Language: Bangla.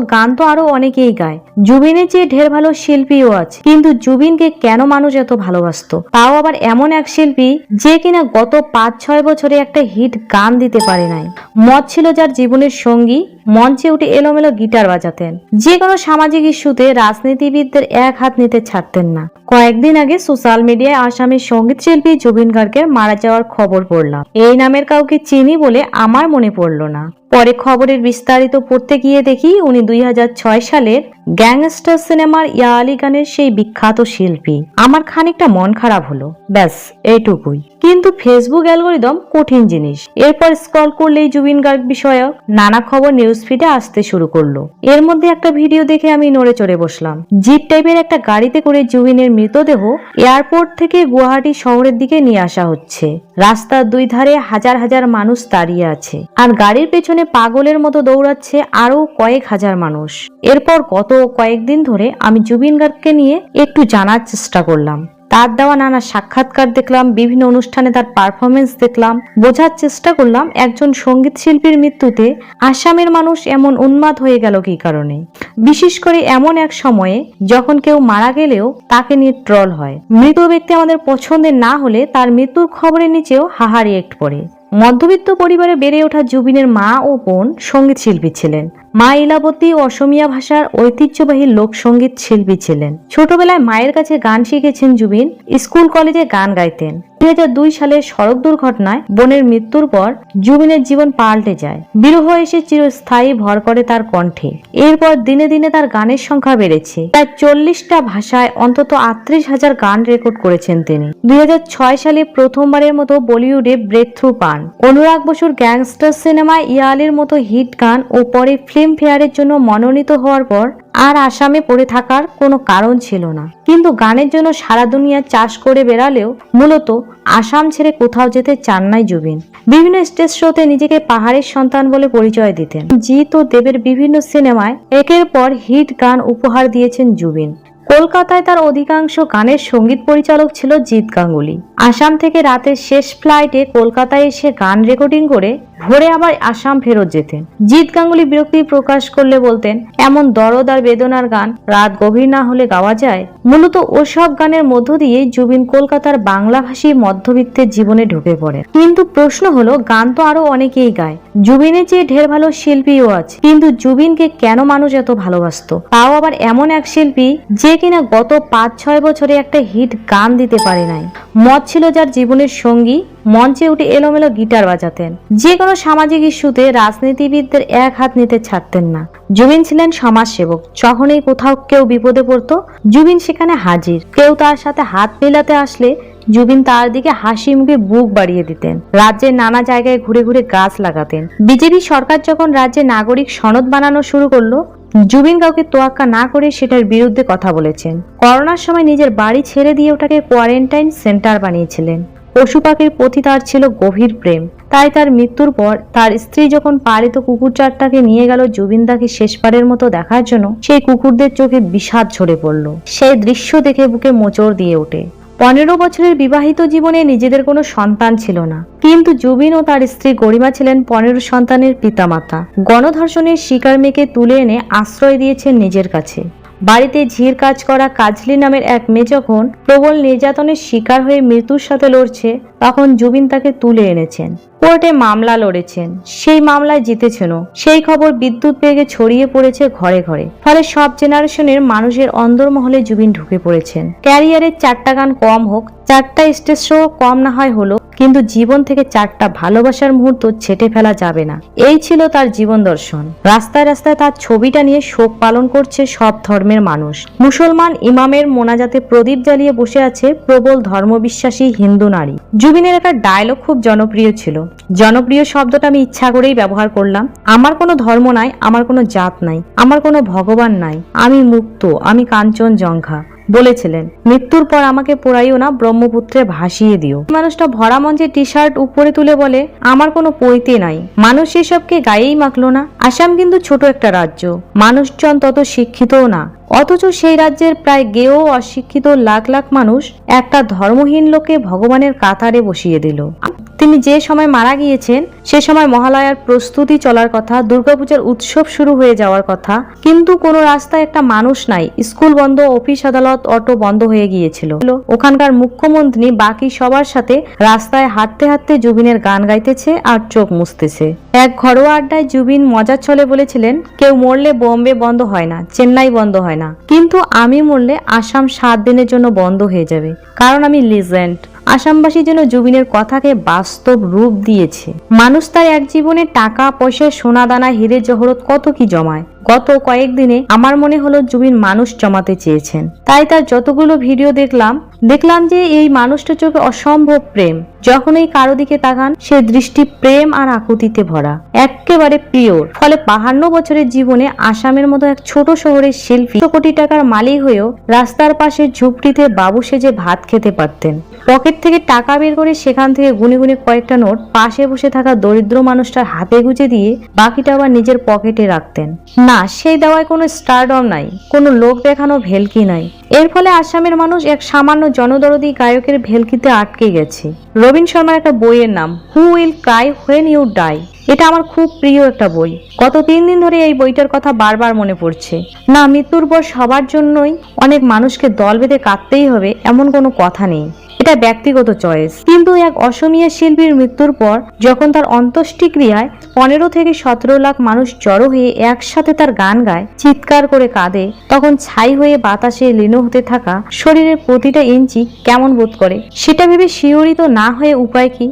গান তো আরও অনেকেই গায়। জুবিনের চেয়ে ঢের ভালো শিল্পীও আছে। কিন্তু জুবিনকে কেন মানুষ এত ভালোবাসত? তাও আবার এমন এক শিল্পী যে কিনা গত পাঁচ ছয় বছরে একটা হিট গান দিতে পারে নাই। মত ছিল যার জীবনের সঙ্গী মঞ্চে উঠে এলোমেলো গিটার বাজাতেন। যে কোনো সামাজিক ইস্যুতে রাজনীতিবিদদের এক হাত নিতে ছাড়তেন না। কয়েকদিন আগে সোশ্যাল মিডিয়ায় আসামের সংগীত শিল্পী জুবিন গার্গের মারা যাওয়ার খবর পড়লাম। এই নামের কাউকে চিনি বলে আমার মনে পড়ল না। পরে খবরের বিস্তারিত পড়তে গিয়ে দেখি উনি দুই হাজার ছয় সালের গ্যাংস্টার সিনেমার ইয়া আলী গানের সেই বিখ্যাত শিল্পী। আমার খানিকটা মন খারাপ হলো। ব্যাস, এইটুকুই। কিন্তু ফেসবুক অ্যালগোরিদম কঠিন জিনিস। এরপর স্ক্রল করলেই জুবিন গার্গ বিষয়ক নানা খবর নিউজ ফিডে আসতে শুরু করল। এর মধ্যে একটা ভিডিও দেখে আমি নড়ে চড়ে বসলাম। জিপ টাইপের একটা গাড়িতে করে জুবিনের মৃতদেহ এয়ারপোর্ট থেকে গুয়াহাটি শহরের দিকে নিয়ে আসা হচ্ছে। রাস্তার দুই ধারে হাজার হাজার মানুষ দাঁড়িয়ে আছে আর গাড়ির পেছনে পাগলের মতো দৌড়াচ্ছে আরও কয়েক হাজার মানুষ। এরপর গত কয়েকদিন ধরে আমি জুবিন গার্গকে নিয়ে একটু জানার চেষ্টা করলাম। তার দেওয়া নানা সাক্ষাৎকার দেখলাম, বিভিন্ন অনুষ্ঠানে তার পারফরমেন্স দেখলাম। বোঝার চেষ্টা করলাম, একজন সংগীত শিল্পীর মৃত্যুতে আসামের মানুষ এমন উন্মাদ হয়ে গেল কি কারণে? বিশেষ করে এমন এক সময়ে যখন কেউ মারা গেলেও তাকে নিয়ে ট্রল হয়। মৃত ব্যক্তি আমাদের পছন্দের না হলে তার মৃত্যুর খবরের নিচেও হাহারি এক্ট পড়ে। মধ্যবিত্ত পরিবারে বেড়ে ওঠা জুবিনের মা ও বোন সংগীত শিল্পী ছিলেন। মা ইলাবতী অসমিয়া ভাষার ঐতিহ্যবাহী লোকসঙ্গীত শিল্পী ছিলেন। ছোটবেলায় মায়ের কাছে গান শিখেছেন জুবিন, স্কুল কলেজে গান গাইতেন। দুই সালের সড়ক দুর্ঘটনায় বোনের মৃত্যুর পর জুবিনের জীবন পাল্টে যায়। বিরহ এসে চিরস্থায়ী ভর করে তার কণ্ঠে। এরপর দিনে দিনে তার গানের সংখ্যা বেড়েছে। প্রায় চল্লিশটা ভাষায় অন্তত আটত্রিশ হাজার গান রেকর্ড করেছেন তিনি। দুই হাজার ছয় সালে প্রথমবারের মতো বলিউডে ব্রেক থ্রু পান। অনুরাগ বসুর গ্যাংস্টার সিনেমায় ইয়ালের মতো হিট গান ও পরে ফিল্ম ফেয়ারের জন্য মনোনীত হওয়ার পর আর আসামে পড়ে থাকার কোনো কারণ ছিল না। কিন্তু গানের জন্য সারা দুনিয়া চাষ করে বেড়ালেও মূলত আসাম ছেড়ে কোথাও যেতে চান নাই জুবিন। বিভিন্ন স্টেজ শোতে নিজেকে পাহাড়ের সন্তান বলে পরিচয় দিতেন। জিৎ ও দেবের বিভিন্ন সিনেমায় একের পর হিট গান উপহার দিয়েছেন জুবিন। কলকাতায় তার অধিকাংশ গানের সংগীত পরিচালক ছিল জিৎ গাঙ্গুলি। আসাম থেকে রাতের শেষ ফ্লাইটে কলকাতায় এসে গান রেকর্ডিং করে ভোরে আবার আসাম ফেরত যেতেন। জিৎ গাঙ্গুলি বিরক্তি প্রকাশ করলে বলতেন, এমন দরদ আর বেদনার গান রাত গভীর না হলে গাওয়া যায়? মূলত ওসব গানের মধ্য দিয়ে জুবিন কলকাতার বাংলাভাষী মধ্যবিত্তের জীবনে ঢুকে পড়ে কিন্তু প্রশ্ন হলো, গান তো আরও অনেকেই গায়। জুবিনের চেয়ে ঢের ভালো শিল্পীও আছে। কিন্তু জুবিনকে কেন মানুষ এত ভালোবাসতো? তাও আবার এমন এক শিল্পী যে কিনা গত পাঁচ ছয় বছরে একটা হিট গান দিতে পারে নাই। মদ ছিল যার জীবনের সঙ্গী মঞ্চে উঠে এলোমেলো গিটার বাজাতেন। যে কোনো সামাজিক ইস্যুতে রাজনীতিবিদদের এক হাত নিতে ছাড়তেন না। জুবিন ছিলেন সমাজসেবক। যখনই কোথাও কেউ বিপদে পড়তো, জুবিন সেখানে হাজির। কেউ তার সাথে হাত মেলাতে আসলে জুবিন তার দিকে হাসি মুখে বুক বাড়িয়ে দিতেন। রাজ্যের নানা জায়গায় ঘুরে ঘুরে গাছ লাগাতেন। বিজেপি সরকার যখন রাজ্যে নাগরিক সনদ বানানো শুরু করল, জুবিন কাউকে তোয়াক্কা না করে সেটার বিরুদ্ধে কথা বলেছেন। করোনার সময় নিজের বাড়ি ছেড়ে দিয়ে ওটাকে কোয়ারেন্টাইন সেন্টার বানিয়েছিলেন। পশু পাখির প্রতি তার ছিল গভীর প্রেম। তাই তার মৃত্যুর পর তার স্ত্রী যখন পালিত কুকুর চারটাকে নিয়ে গেল জুবিনদাকে শেষবারের মতো দেখার জন্য, সেই কুকুরদের চোখে বিষাদ ঝরে পড়ল। সেই দৃশ্য দেখে বুকে মোচড় দিয়ে ওঠে। পনেরো বছরের বিবাহিত জীবনে নিজেদের কোনো সন্তান ছিল না। কিন্তু জুবিন ও তার স্ত্রী গরিমা ছিলেন পনেরো সন্তানের পিতামাতা। গণধর্ষণের শিকার মেয়েকে তুলে এনে আশ্রয় দিয়েছেন নিজের কাছে। বাড়িতে ঝির কাজ করা কাজলি নামের এক মেয়ে যখন প্রবল নির্যাতনের শিকার হয়ে মৃত্যুর সাথে লড়ছে, তখন জুবিন তাকে তুলে এনেছেন। কোর্টে মামলা লড়েছেন। সেই মামলায় জিতেছেনও। সেই খবর বিদ্যুৎ বেগে ছড়িয়ে পড়েছে ঘরে ঘরে। ফলে সব জেনারেশনের মানুষের অন্দরমহলে জুবিন ঢুকে পড়েছেন। ক্যারিয়ারের চারটা গান কম হোক, চারটা স্টেজ শো কম না হয় হলো, কিন্তু জীবন থেকে চারটা ভালোবাসার মুহূর্ত ছেটে ফেলা যাবে না। এই ছিল তার জীবন দর্শন। রাস্তায় রাস্তায় তার ছবিটা নিয়ে শোক পালন করছে সব ধর্মের মানুষ। মুসলমান ইমামের মোনাজাতে প্রদীপ জ্বালিয়ে বসে আছে প্রবল ধর্মবিশ্বাসী হিন্দু নারী। জুবিনের একটা ডায়লগ খুব জনপ্রিয় ছিল। জনপ্রিয় শব্দটা আমি ইচ্ছা করেই ব্যবহার করলাম। আমার কোনো ধর্ম নাই, আমার কোনো জাত নাই, আমার কোনো ভগবান নাই। আমি মুক্ত, আমি কাঞ্চন জঙ্ঘা বলেছিলেন। মৃত্যুর পর আমাকে পোড়াইও না, ব্রহ্মপুত্রে ভাসিয়ে দিও। মানুষটা ভরা মঞ্চে টি শার্ট উপরে তুলে বলে, আমার কোনো পৈতে নাই। মানুষ এসবকে গায়েই মাখলো না। আসাম কিন্তু ছোট একটা রাজ্য। মানুষজন তত শিক্ষিতও না। অথচ সেই রাজ্যের প্রায় গেও অশিক্ষিত লাখ লাখ মানুষ একটা ধর্মহীন লোকে ভগবানের কাতারে বসিয়ে দিল। তিনি যে সময় মারা গিয়েছেন, সে সময় মহালয়ার প্রস্তুতি চলার কথা, দুর্গাপূজার উৎসব শুরু হয়ে যাওয়ার কথা, কিন্তু কোনো রাস্তায় একটা মানুষ নাই, স্কুল বন্ধ, অফিস আদালত, অটো বন্ধ হয়ে গিয়েছিল। ওখানকার মুখ্যমন্ত্রী বাকি সবার সাথে রাস্তায় হাঁটতে হাঁটতে জুবিনের গান গাইতেছে আর চোখ মুছতেছে। এক ঘরোয়া আড্ডায় জুবিন মজার ছলে বলেছিলেন, কেউ মরলে বোম্বে বন্ধ হয় না, চেন্নাই বন্ধ হয় না। কিন্তু আমি মরলে আসাম সাত দিনের জন্য বন্ধ হয়ে যাবে। কারণ আমি লিজেন্ড। আসামবাসী যেন জুবিনের কথাকে বাস্তব রূপ দিয়েছে। মানুষ তার এক জীবনে টাকা, পয়সা, সোনা, দানা হিরে জহরত কত কি জমায়? গত কয়েকদিনে আমার মনে হলো জুবিন মানুষ জমাতে চেয়েছেন। তাই তার যতগুলো ভিডিও দেখলাম দেখলাম যে এই মানুষটার চোখে অসম্ভব প্রেম। যখনই কারও দিকে তাকান, সে দৃষ্টি প্রেম আর আকুতিতে ভরা। একেবারে পিওর। ফলে বাহান্ন বছরের জীবনে আসামের মতো এক ছোট শহরের শিল্পী কোটি টাকার মালিক হয়েও রাস্তার পাশে ঝুপড়িতে বাবু সেজে ভাত খেতে পারতেন। পকেট থেকে টাকা বের করে সেখান থেকে গুনে গুনে কয়েকটা নোট পাশে বসে থাকা দরিদ্র মানুষটার হাতে গুজে দিয়ে বাকিটা আবার নিজের পকেটে রাখতেন। না, সেই দেওয়ায় কোনো স্টারডম নাই, কোনো লোক দেখানো ভেলকি নাই। এর ফলে আসামের মানুষ এক সামান্য জনদরদি গায়কের ভেলকিতে আটকে গেছে। রবীন শর্মার একটা বইয়ের নাম who will cry when you die এটা আমার খুব প্রিয় একটা বই। গত তিন দিন ধরে এই বইটার কথা বারবার মনে পড়ছে। না, মৃত্যুর পর সবার জন্যই অনেক মানুষকে দল বেঁধে কাঁদতেই হবে, এমন কোনো কথা নেই। এটা ব্যক্তিগত চয়েস কিন্তু এক অসমীয়া শিল্পীর মৃত্যুর পর, যখন তার অন্ত্যেষ্টিক্রিয়ায় পনেরো থেকে সতেরো লাখ মানুষ জড়ো হয়ে একসাথে তার গান গায়, চিৎকার করে কাঁদে, তখন ছাই হয়ে বাতাসে লীন হতে থাকা শরীরের প্রতিটা ইঞ্চি কেমন বোধ করে? সেটা ভেবে শিওরিত না হয়ে উপায় কি?